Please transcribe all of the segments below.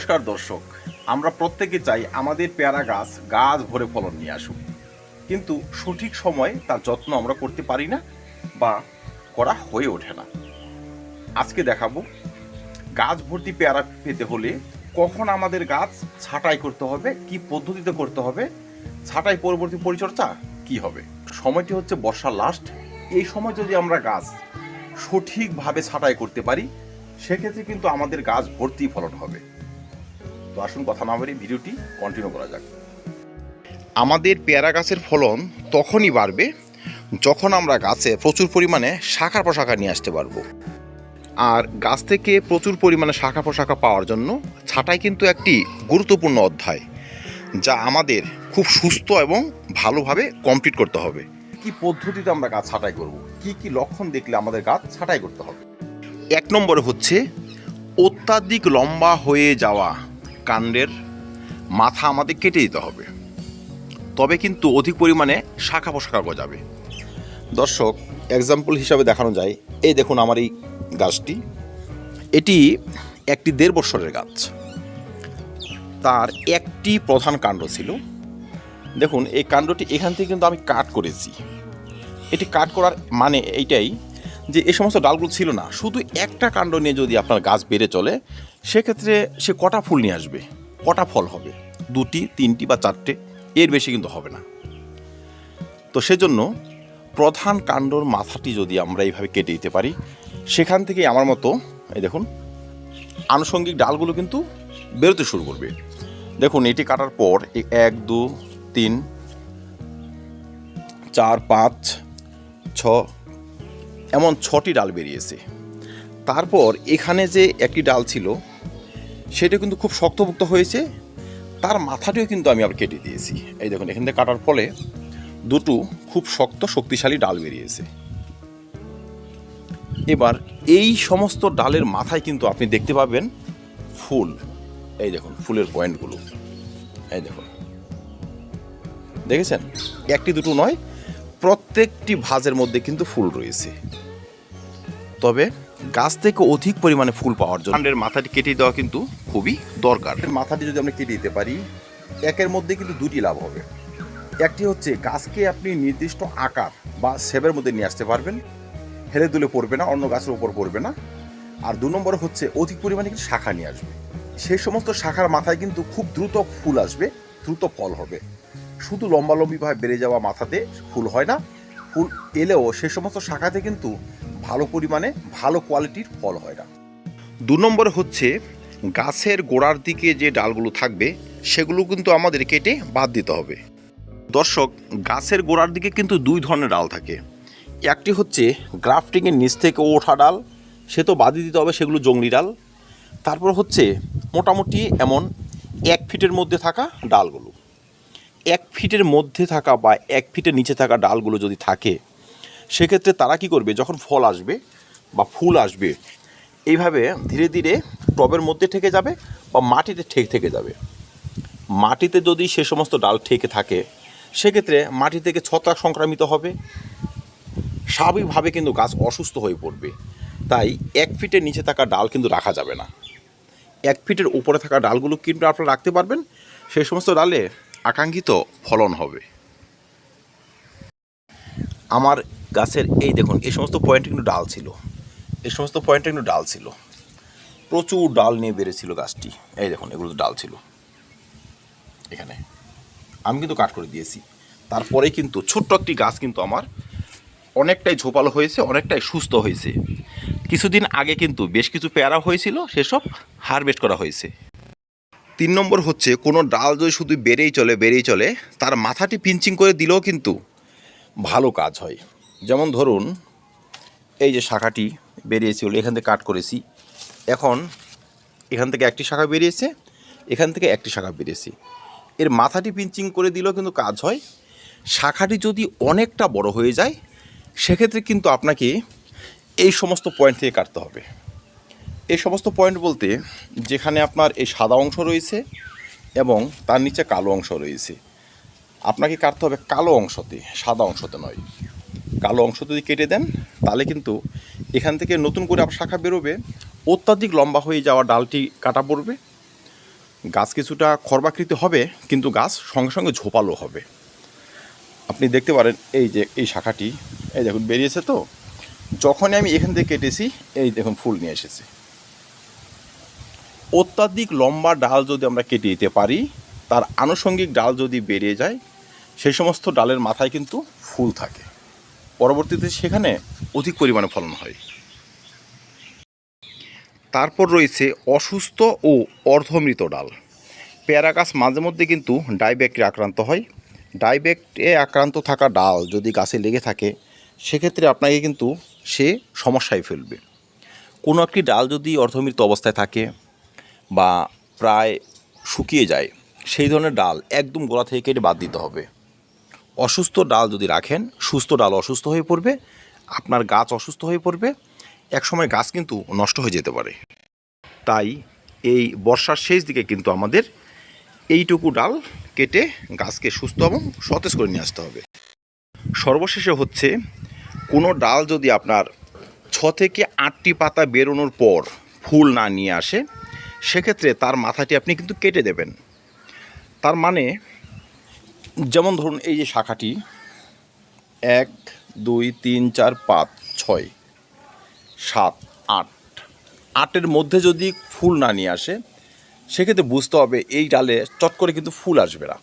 নমস্কার দর্শক। আমরা প্রত্যেকে চাই আমাদের পেয়ারা গাছ গাছ ভরে ফলন নিয়ে আসুক। কিন্তু সঠিক সময়ে তার যত্ন আমরা করতে পারি না বা করা হয়ে ওঠে না। আজকে দেখাবো, গাছ ভর্তি পেয়ারা পেতে হলে কখন আমাদের গাছ ছাঁটাই করতে হবে, কি পদ্ধতিতে করতে হবে, ছাঁটাই পরবর্তী পরিচর্যা কি হবে? সময়টি হচ্ছে বর্ষার লাস্ট এই সময় যদি আমরা গাছ সঠিকভাবে ছাঁটাই করতে পারি, সেক্ষেত্রে কিন্তু আমাদের গাছ ভর্তি ফলন হবে। তো আসুন কথা না বলে ভিডিওটি কন্টিনিউ করা যাক। আমাদের পেয়ারা গাছের ফলন তখনই বাড়বে যখন আমরা গাছে প্রচুর পরিমাণে শাখা প্রশাখা নিয়ে আসতে পারব। আর গাছ থেকে প্রচুর পরিমাণে শাখা প্রশাখা পাওয়ার জন্য ছাঁটাই কিন্তু একটি গুরুত্বপূর্ণ অধ্যায় যা আমাদের খুব সুস্থ এবং ভালোভাবে কমপ্লিট করতে হবে। কি পদ্ধতিতে আমরা গাছ ছাঁটাই করব? কি কি লক্ষণ দেখলে আমাদের গাছ ছাঁটাই করতে হবে? এক নম্বরে হচ্ছে অত্যাধিক লম্বা হয়ে যাওয়া। কাণ্ডের মাথা আমাদের কেটে দিতে হবে। তবে কিন্তু অধিক পরিমাণে শাখা পোশাখা গজাবে। দর্শক এক্সাম্পল হিসাবে দেখানো যায়। এই দেখুন আমার এই গাছটি। এটি একটি দেড় বছরের গাছ। তার একটি প্রধান কাণ্ড ছিল। দেখুন, এই কাণ্ডটি এখান থেকে কিন্তু আমি কাট করেছি। এটি কাট করার মানে এইটাই যে এই সমস্ত ডালগুলো ছিল না। শুধু একটা কাণ্ড নিয়ে যদি আপনার গাছ বেড়ে চলে সেক্ষেত্রে সে কটা ফুল নিয়ে আসবে? কটা ফল হবে? দুটি, তিনটি বা চারটে? এর বেশি কিন্তু হবে না। তো সেজন্য প্রধান কাণ্ডর মাথাটি যদি আমরা এইভাবে কেটে দিতে পারি, সেখান থেকে আমার মতো, এই দেখুন, আনুষঙ্গিক ডালগুলো কিন্তু বেরোতে শুরু করবে। দেখুন, এটি কাটার পর এক, দু, তিন, চার, পাঁচ, ছ, এমন ছটি ডাল বেরিয়েছে। তারপর এখানে যে একটি ডাল ছিল সেটা কিন্তু খুব শক্তপোক্ত হয়েছে। তার মাথাটিও কিন্তু আমি আবার কেটে দিয়েছি। এই দেখুন, এখান থেকে কাটার ফলে দুটো খুব শক্ত, শক্তিশালী ডাল বেরিয়েছে। এবার এই সমস্ত ডালের মাথায় কিন্তু আপনি দেখতে পাবেন ফুল। এই দেখুন, ফুলের পয়েন্টগুলো। এই দেখুন। দেখেছেন? একটি, দুটো নয়, প্রত্যেকটি ভাজের মধ্যে কিন্তু ফুল রয়েছে। তবে গাছ থেকে অধিক পরিমাণে ফুল পাওয়ার জন্য। কাণ্ডের মাথাটি কেটে দেওয়া কিন্তু খুবই দরকার। মাথাটি যদি আমরা কেটে দিতে পারি একের মধ্যে কিন্তু দুটি লাভ হবে। একটি হচ্ছে গাছকে আপনি নির্দিষ্ট আকার বা সেবের মধ্যে নিয়ে আসতে পারবেন। হেলে দুলে পড়বে না অন্য গাছের উপর পড়বে না। আর দু নম্বর হচ্ছে অধিক পরিমাণে কিন্তু শাখা নিয়ে আসবে। সেই সমস্ত শাখার মাথায় কিন্তু খুব দ্রুত ফুল আসবে দ্রুত ফল হবে। শুধু লম্বালম্বিভাবে বেড়ে যাওয়া মাথাতে ফুল হয় না ফুল এলেও সে সমস্ত শাখাতে কিন্তু ভালো পরিমাণে ভালো কোয়ালিটির ফল হয় না। দু নম্বর হচ্ছে, গাছের গোড়ার দিকে যে ডালগুলো থাকবে, সেগুলো কিন্তু আমাদের কেটে বাদ দিতে হবে। দর্শক, গাছের গোড়ার দিকে কিন্তু দুই ধরনের ডাল থাকে। একটি হচ্ছে গ্রাফটিংয়ের নিচ থেকে ওঠা ডাল, সে তো বাদই দিতে হবে সেগুলো জংলি ডাল। তারপর হচ্ছে, মোটামুটি এমন এক ফিটের মধ্যে থাকা ডালগুলো। এক ফিটের মধ্যে থাকা বা এক ফিটের নিচে থাকা ডালগুলো যদি থাকে সেক্ষেত্রে তারা কি করবে? যখন ফল আসবে বা ফুল আসবে, এইভাবে ধীরে ধীরে টবের মধ্যে ঠেকে যাবে বা মাটিতে ঠেক থেকে যাবে। মাটিতে যদি সে সমস্ত ডাল ঠেকে থাকে, সেক্ষেত্রে মাটি থেকে ছত্রাক সংক্রামিত হবে। স্বাভাবিকভাবে কিন্তু গাছ অসুস্থ হয়ে পড়বে। তাই এক ফিটের নিচে থাকা ডাল কিন্তু রাখা যাবে না। এক ফিটের উপরে থাকা ডালগুলো কিন্তু আপনারা রাখতে পারবেন। সেই সমস্ত ডালে আকাঙ্ক্ষিত ফলন হবে। আমার গাছের, এই দেখুন, এই সমস্ত পয়েন্টে কিন্তু ডাল ছিল। এই সমস্ত পয়েন্টে কিন্তু ডাল ছিল। প্রচুর ডাল নিয়ে বেড়েছিল গাছটি। এই দেখুন এগুলো ডাল ছিল। এখানে। আমি কিন্তু কাট করে দিয়েছি। তারপরে কিন্তু ছোট্ট একটি গাছ কিন্তু আমার অনেকটাই ঝোপালো হয়েছে, অনেকটাই সুস্থ হয়েছে। কিছুদিন আগে কিন্তু বেশ কিছু পেয়ারা হয়েছিল, সেসব হারভেস্ট করা হয়েছে। তিন নম্বর হচ্ছে, কোনো ডাল যদি শুধু বেড়েই চলে বেড়েই চলে, তার মাথাটি পিঞ্চিং করে দিলেও কিন্তু ভালো কাজ হয়। যেমন ধরুন, এই যে শাখাটি বেরিয়েছিল এখান থেকে কাট করেছি। এখন এখান থেকে একটি শাখা বেরিয়েছে, এখান থেকে একটি শাখা বেরিয়েছে। এর মাথাটি পিঞ্চিং করে দিলেও কিন্তু কাজ হয়। শাখাটি যদি অনেকটা বড় হয়ে যায়, সেক্ষেত্রে কিন্তু আপনাকে এই সমস্ত পয়েন্ট থেকে কাটতে হবে। এই সমস্ত পয়েন্ট বলতে যেখানে আপনার এই সাদা অংশ রয়েছে এবং তার নিচে কালো অংশ রয়েছে। আপনাকে কাটতে হবে কালো অংশতে, সাদা অংশতে নয়। কালো অংশ যদি কেটে দেন, তাহলে কিন্তু এখান থেকে নতুন করে আবার শাখা বেরোবে, অত্যাধিক লম্বা হয়ে যাওয়া ডালটি কাটা পড়বে। গাছ কিছুটা খর্বাকৃতি হবে, কিন্তু গাছ সঙ্গে সঙ্গে ঝোপালো হবে। আপনি দেখতে পারেন এই যে, এই শাখাটি, এই দেখুন বেরিয়েছে তো। যখনই আমি এখান থেকে কেটেছি, এই দেখুন ফুল নিয়ে এসেছে। অত্যাধিক লম্বা ডাল যদি আমরা কেটে দিতে পারি, তার আনুষঙ্গিক ডাল যদি বেরিয়ে যায়, সেই সমস্ত ডালের মাথায় কিন্তু ফুল থাকে। পরবর্তীতে সেখানে অধিক পরিমাণে ফলন হয়। তারপর রয়েছে অসুস্থ ও অর্ধমৃত ডাল। পেয়ারা গাছ মাঝে মধ্যে কিন্তু ডাইব্যাকটে আক্রান্ত হয়। ডাইব্যাকটে আক্রান্ত থাকা ডাল যদি গাছে লেগে থাকে, সেক্ষেত্রে আপনাকে কিন্তু সে সমস্যায় ফেলবে। কোনো একটি ডাল যদি অর্ধমৃত অবস্থায় থাকে বা প্রায় শুকিয়ে যায়, সেই ধরনের ডাল একদম গোড়া থেকে কেটে বাদ দিতে হবে। অসুস্থ ডাল যদি রাখেন, সুস্থ ডাল অসুস্থ হয়ে পড়বে, আপনার গাছ অসুস্থ হয়ে পড়বে, একসময় গাছ কিন্তু নষ্ট হয়ে যেতে পারে। তাই এই বর্ষার শেষ দিকে কিন্তু আমাদের এইটুকু ডাল কেটে গাছকে সুস্থ এবং সতেজ করে নিয়ে আসতে হবে। সর্বশেষে হচ্ছে, কোনো ডাল যদি আপনার ছ থেকে আটটি পাতা বেরোনোর পর ফুল না নিয়ে আসে, সেক্ষেত্রে তার মাথাটি আপনি কিন্তু কেটে দেবেন। তার মানে যেমন ধরুন এই যে শাখাটি, এক, দুই, তিন, চার, পাঁচ, ছয়, সাত, আট। আটের মধ্যে যদি ফুল না নিয়ে আসে, সেক্ষেত্রে বুঝতে হবে এই ডালে চট করে কিন্তু ফুল আসবে না।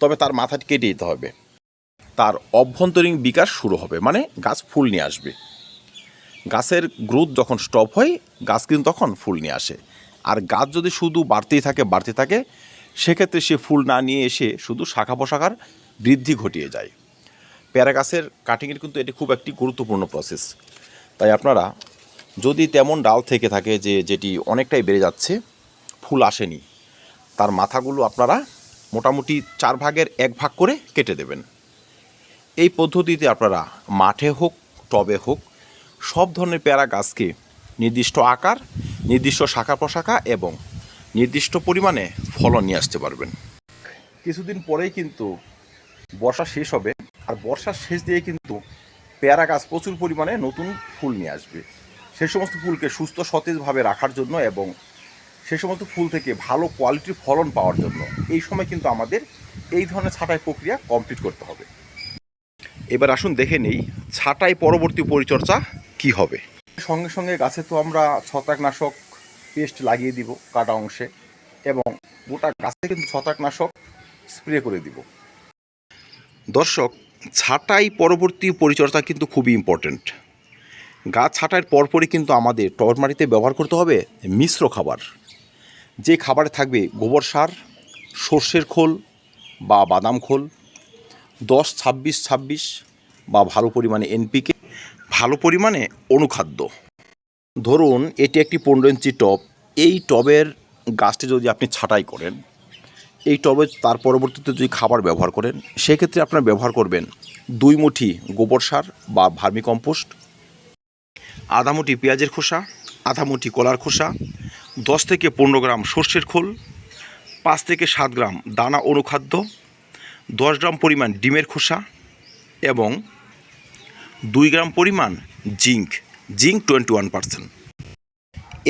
তবে তার মাথাটি কেটে দিতে হবে। তার অভ্যন্তরীণ বিকাশ শুরু হবে মানে গাছ ফুল নিয়ে আসবে। গাছের গ্রোথ যখন স্টপ হয়, গাছ কিন্তু তখন ফুল নিয়ে আসে। আর গাছ যদি শুধু বাড়তেই থাকে বাড়তে থাকে সেক্ষেত্রে সে ফুল না নিয়ে এসে শুধু শাখা পোশাখার বৃদ্ধি ঘটিয়ে যায়। প্যারা গাছের কাটিংয়ের কিন্তু এটি খুব একটি গুরুত্বপূর্ণ প্রসেস তাই আপনারা যদি তেমন ডাল থেকে থাকে যে যেটি অনেকটাই বেড়ে যাচ্ছে, ফুল আসেনি, তার মাথাগুলো আপনারা মোটামুটি চার ভাগের এক ভাগ করে কেটে দেবেন। এই পদ্ধতিতে আপনারা মাঠে হোক, টবে হোক, সব ধরনের প্যারা গাছকে নির্দিষ্ট আকার, নির্দিষ্ট শাখা প্রশাখা এবং নির্দিষ্ট পরিমাণে ফলন নিয়ে আসতে পারবেন। কিছুদিন পরেই কিন্তু বর্ষা শেষ হবে। আর বর্ষার শেষ দিয়ে কিন্তু পেয়ারা গাছ প্রচুর পরিমাণে নতুন ফুল নিয়ে আসবে। সে সমস্ত ফুলকে সুস্থ, সতেজভাবে রাখার জন্য এবং সে সমস্ত ফুল থেকে ভালো কোয়ালিটির ফলন পাওয়ার জন্য এই সময় কিন্তু আমাদের এই ধরনের ছাঁটাই প্রক্রিয়া কমপ্লিট করতে হবে। এবার আসুন দেখে নেই ছাঁটাই পরবর্তী পরিচর্যা কি হবে। সঙ্গে সঙ্গে গাছে তো আমরা ছত্রাকনাশক পেস্ট লাগিয়ে দিব কাটা অংশে এবং গোটা গাছে কিন্তু ছত্রাকনাশক স্প্রে করে দিব। দর্শক, ছাঁটাই পরবর্তী পরিচর্যা কিন্তু খুবই ইম্পর্ট্যান্ট গাছ ছাঁটাইয়ের পরপরই কিন্তু আমাদের টর মাটিতে ব্যবহার করতে হবে মিশ্র খাবার। যে খাবারে থাকবে গোবর সার, সর্ষের খোল বা বাদাম খোল, দশ, ছাব্বিশ ছাব্বিশ বা ভালো পরিমাণে এনপিকে ভালো পরিমাণে অনুখাদ্য। ধরুন, এটি একটি পনেরো ইঞ্চি টব। এই টবের গাছটি যদি আপনি ছাঁটাই করেন, এই টবে তার পরবর্তীতে যদি খাবার ব্যবহার করেন, সেক্ষেত্রে আপনার ব্যবহার করবেন দুই মুঠি গোবর সার বা ভার্মি কম্পোস্ট, আধা মুঠি পেঁয়াজের খোসা, আধা মুঠি কলার খোসা, দশ থেকে পনেরো গ্রাম সর্ষের খোল, পাঁচ থেকে সাত গ্রাম দানা অনুখাদ্য, দশ গ্রাম পরিমাণ ডিমের খোসা এবং দুই গ্রাম পরিমাণ zinc zinc twenty one percent.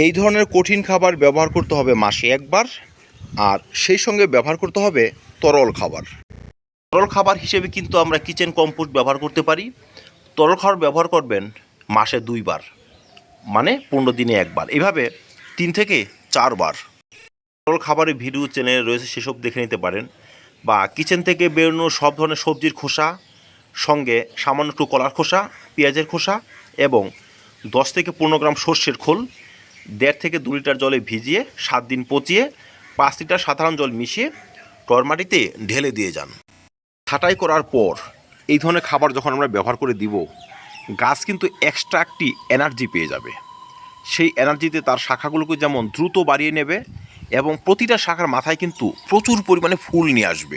এই ধরনের কঠিন খাবার ব্যবহার করতে হবে মাসে একবার, আর সেই সঙ্গে ব্যবহার করতে হবে তরল খাবার। তরল খাবার হিসেবে কিন্তু আমরা কিচেন কম্পোস্ট ব্যবহার করতে পারি। তরল খাবার ব্যবহার করবেন মাসে দুইবার মানে পনেরো দিনে একবার। এভাবে তিন থেকে চারবার। তরল খাবারের ভিডিও চ্যানেলে রয়েছে সেসব দেখে নিতে পারেন, বা কিচেন থেকে বেরোনো সব ধরনের সবজির খোসা, সঙ্গে সামান্য একটু কলার খোসা, পেঁয়াজের খোসা, এবং দশ থেকে পনেরো গ্রাম সর্ষের খোল দেড় থেকে দু লিটার জলে ভিজিয়ে, সাত দিন পচিয়ে, পাঁচ লিটার সাধারণ জল মিশিয়ে টরমাটিতে ঢেলে দিয়ে যান। ছাঁটাই করার পর এই ধরনের খাবার যখন আমরা ব্যবহার করে দিব, গাছ কিন্তু এক্সট্রা একটি এনার্জি পেয়ে যাবে। সেই এনার্জিতে তার শাখাগুলোকে যেমন দ্রুত বাড়িয়ে নেবে এবং প্রতিটা শাখার মাথায় কিন্তু প্রচুর পরিমাণে ফুল নিয়ে আসবে।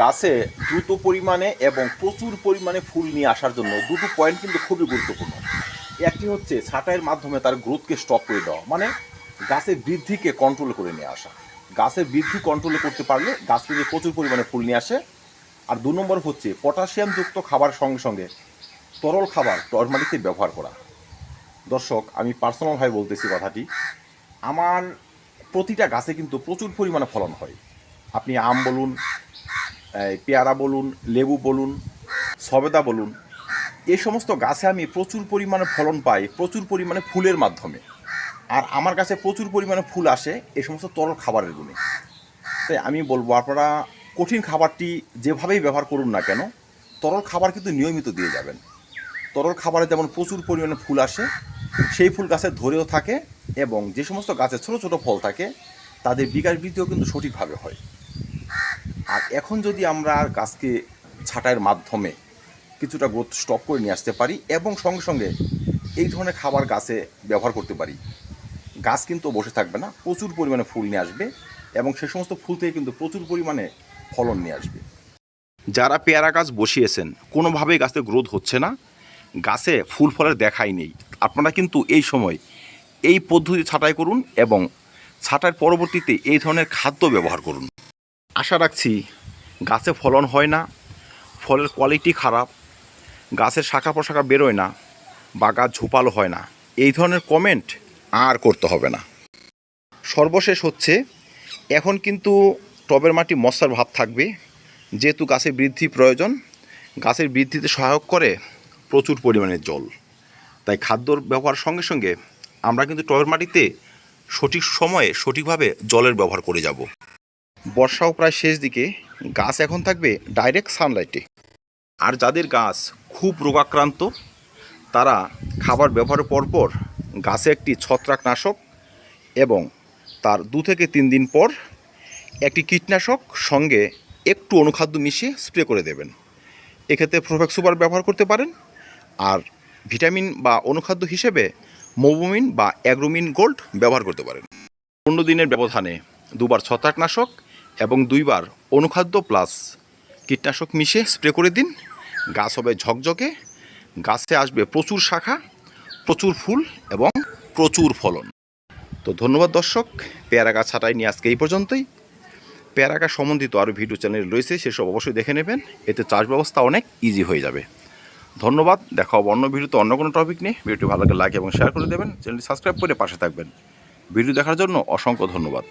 গাছে দ্রুত পরিমাণে এবং প্রচুর পরিমাণে ফুল নিয়ে আসার জন্য দুটো পয়েন্ট কিন্তু খুবই গুরুত্বপূর্ণ। একটি হচ্ছে ছাঁটাইয়ের মাধ্যমে তার গ্রোথকে স্টপ করে দেওয়া মানে গাছের বৃদ্ধিকে কন্ট্রোল করে নিয়ে আসা। গাছের বৃদ্ধি কন্ট্রোল করতে পারলে গাছ থেকে প্রচুর পরিমাণে ফুল নিয়ে আসে। আর দু নম্বর হচ্ছে পটাশিয়ামযুক্ত খাবার সঙ্গে সঙ্গে তরল খাবার টরমাটিতে ব্যবহার করা। দর্শক, আমি পার্সোনালভাবে বলতেছি কথাটি, আমার প্রতিটা গাছে কিন্তু প্রচুর পরিমাণে ফলন হয়। আপনি আম বলুন পেয়ারা বলুন, লেবু বলুন, সবেদা বলুন এই সমস্ত গাছে আমি প্রচুর পরিমাণে ফলন পাই, প্রচুর পরিমাণে ফুলের মাধ্যমে। আর আমার কাছে প্রচুর পরিমাণে ফুল আসে এ সমস্ত তরল খাবারের গুণে। তাই আমি বলব, আপনারা কঠিন খাবারটি যেভাবেই ব্যবহার করুন না কেন, তরল খাবার কিন্তু নিয়মিত দিয়ে যাবেন। তরল খাবারে যেমন প্রচুর পরিমাণে ফুল আসে, সেই ফুল গাছে ধরেও থাকে এবং যে সমস্ত গাছে ছোট ছোট ফল থাকে, তাদের বিকাশ বৃদ্ধিও কিন্তু সঠিকভাবে হয়। আর এখন যদি আমরা গাছকে ছাঁটাইয়ের মাধ্যমে কিছুটা গ্রোথ স্টপ করে নিয়ে আসতে পারি এবং সঙ্গে সঙ্গে এই ধরনের খাবার গাছে ব্যবহার করতে পারি। গাছ কিন্তু বসে থাকবে না, প্রচুর পরিমাণে ফুল নিয়ে আসবে এবং সে সমস্ত ফুল থেকে কিন্তু প্রচুর পরিমাণে ফলন নিয়ে আসবে। যারা পেয়ারা গাছ বসিয়েছেন, কোনোভাবেই গাছে গ্রোথ হচ্ছে না, গাছে ফুল ফলের দেখাই নেই। আপনারা কিন্তু এই সময় এই পদ্ধতি ছাঁটাই করুন এবং ছাঁটাইয়ের পরবর্তীতে এই ধরনের খাদ্য ব্যবহার করুন। আশা রাখছি গাছে ফলন হয় না, ফলের কোয়ালিটি খারাপ গাছের শাখা প্রশাখা বেরোয় না বা গাছ ঝোপালো হয় না। এই ধরনের কমেন্ট আর করতে হবে না। সর্বশেষ হচ্ছে, এখন কিন্তু টবের মাটি মশার ভাব থাকবে। যেহেতু গাছের বৃদ্ধি প্রয়োজন, গাছের বৃদ্ধিতে সহায়ক করে প্রচুর পরিমাণে জল। তাই খাদ্যর ব্যবহার সঙ্গে সঙ্গে আমরা কিন্তু টবের মাটিতে সঠিক সময়ে সঠিকভাবে জলের ব্যবহার করে যাব। বর্ষাও প্রায় শেষ দিকে, গাছ এখন থাকবে ডাইরেক্ট সানলাইটে আর যাদের গাছ খুব রোগাক্রান্ত। তারা খাবার ব্যবহারের পরপর গাছে একটি ছত্রাকনাশক এবং তার দু থেকে তিন দিন পর একটি কীটনাশক সঙ্গে একটু অনুখাদ্য মিশিয়ে স্প্রে করে দেবেন। এক্ষেত্রে প্রোফেক্স সুপার ব্যবহার করতে পারেন। আর ভিটামিন বা অনুখাদ্য হিসেবে মোবোমিন বা অ্যাগ্রোমিন গোল্ড ব্যবহার করতে পারেন। পনেরো দিনের ব্যবধানে দুবার ছত্রাকনাশক এবং দুইবার অনুখাদ্য প্লাস কীটনাশক মিশিয়ে স্প্রে করে দিন। গাছ হবে ঝকঝকে, গাছে আসবে প্রচুর শাখা, প্রচুর ফুল এবং প্রচুর ফলন। তো ধন্যবাদ দর্শক, পেয়ারা গাছ ছাটাই নিয়ে আজকে এই পর্যন্তই। পেয়ারা গাছ সম্বন্ধিত আরও ভিডিও চ্যানেল রয়েছে, সেসব অবশ্যই দেখে নেবেন। এতে চাষ ব্যবস্থা অনেক ইজি হয়ে যাবে। ধন্যবাদ, দেখা হবে অন্য ভিডিওতে অন্য কোনো টপিক নিয়ে। ভিডিওটি ভালো লাগে লাইক এবং শেয়ার করে দেবেন। চ্যানেলটি সাবস্ক্রাইব করে পাশে থাকবেন। ভিডিও দেখার জন্য অসংখ্য ধন্যবাদ।